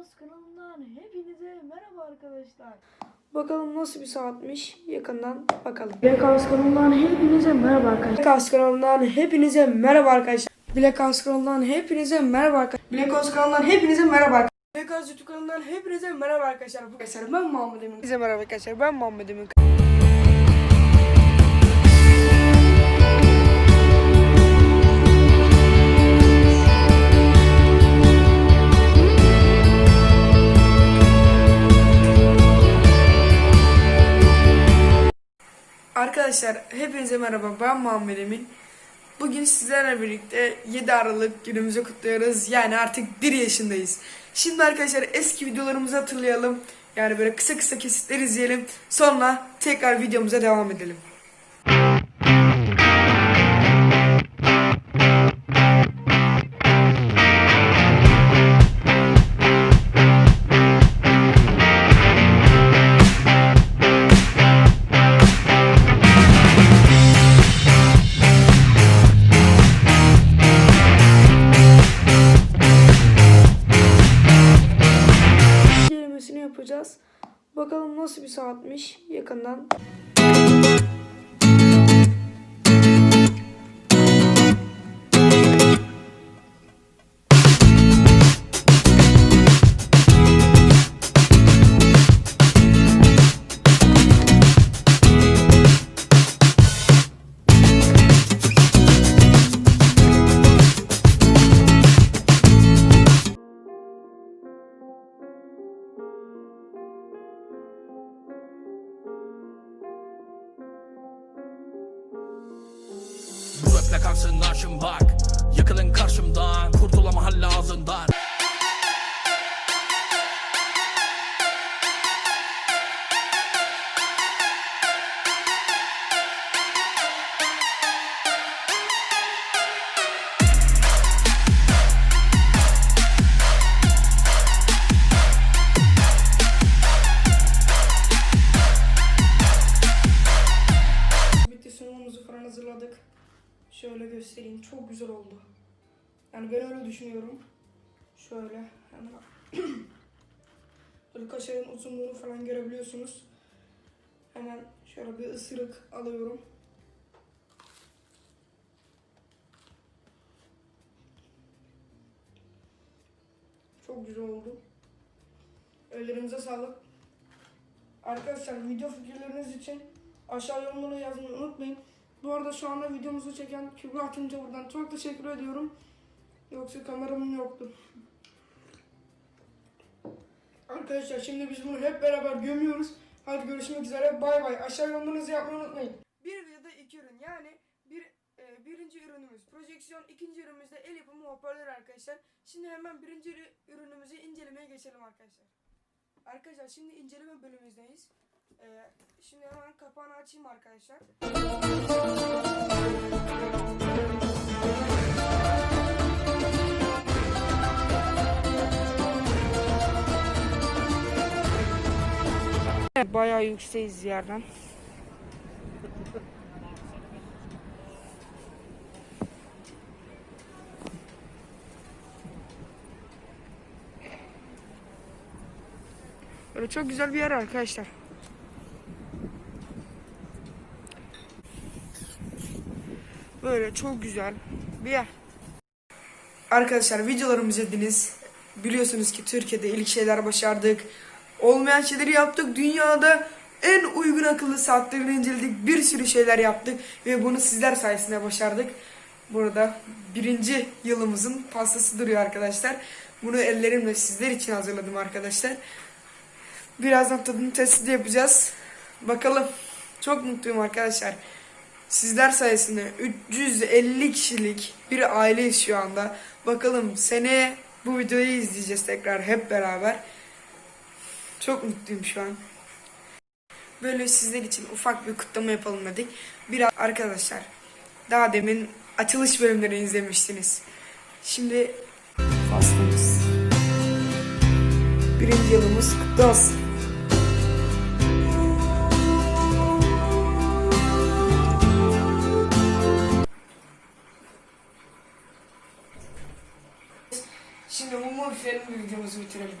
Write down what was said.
Kaos kanalından hepinize merhaba arkadaşlar. Bakalım nasıl bir saatmiş yakından bakalım. Black Kaos kanalından hepinize merhaba arkadaşlar. Black House kanalından hepinize merhaba arkadaşlar. Black House kanalından hepinize merhaba arkadaşlar. Black House kanalından hepinize merhaba arkadaşlar. Black House YouTube kanalından hepinize merhaba arkadaşlar. Arkadaşlar ben Muhammed Emin. Size merhaba arkadaşlar ben Muhammed Emin. Arkadaşlar hepinize merhaba ben Muhammed Emin. Bugün sizlerle birlikte 7 Aralık günümüzü kutluyoruz. Yani artık 1 yaşındayız. Şimdi arkadaşlar eski videolarımızı hatırlayalım. Yani böyle kısa kısa kesitler izleyelim. Sonra tekrar videomuza devam edelim. Yapacağız. Bakalım nasıl bir saatmiş yakından. Raple kalksın arşım bak. Yakılın karşımdan Kurtula mahalle ağzından Şöyle göstereyim. Çok güzel oldu. Yani ben öyle düşünüyorum. Şöyle hemen Böyle kaşarın uzunluğunu falan görebiliyorsunuz. Hemen şöyle bir ısırık alıyorum. Çok güzel oldu. Ellerinize sağlık. Arkadaşlar video fikirleriniz için aşağı yorumlara yazmayı unutmayın. Bu arada şu anda videomuzu çeken Kübra Tunca buradan çok teşekkür ediyorum. Yoksa kameramın yoktu. Arkadaşlar şimdi biz bunu hep beraber gömüyoruz. Hadi görüşmek üzere. Bay bay. Aşağı yorumlarınızı yapmayı unutmayın. Bir videoda iki ürün. Yani bir e, birinci ürünümüz projeksiyon, ikinci ürünümüz de el yapımı hoparlör arkadaşlar. Şimdi hemen birinci ürü- ürünümüzü incelemeye geçelim arkadaşlar. Arkadaşlar şimdi inceleme bölümümüzdeyiz. Ee, şimdi hemen kapağını açayım arkadaşlar. Bayağı yükseğiz yerden. Böyle çok güzel bir yer arkadaşlar. Böyle çok güzel bir yer. Arkadaşlar videolarımı izlediniz. Biliyorsunuz ki Türkiye'de ilk şeyler başardık. Olmayan şeyleri yaptık. Dünyada en uygun akıllı saatlerini inceledik. Bir sürü şeyler yaptık. Ve bunu sizler sayesinde başardık. Burada birinci yılımızın pastası duruyor arkadaşlar. Bunu ellerimle sizler için hazırladım arkadaşlar. Birazdan tadını testi yapacağız. Bakalım. Çok mutluyum arkadaşlar. Sizler sayesinde 350 kişilik bir aileyiz şu anda. Bakalım seneye bu videoyu izleyeceğiz tekrar hep beraber. Çok mutluyum şu an. Böyle sizler için ufak bir kutlama yapalım dedik. Biraz arkadaşlar daha demin açılış bölümlerini izlemiştiniz. Şimdi fastlımız. Birinci yılımız kutlu olsun. Şimdi bu mum üfleyelim videomuzu bitirelim.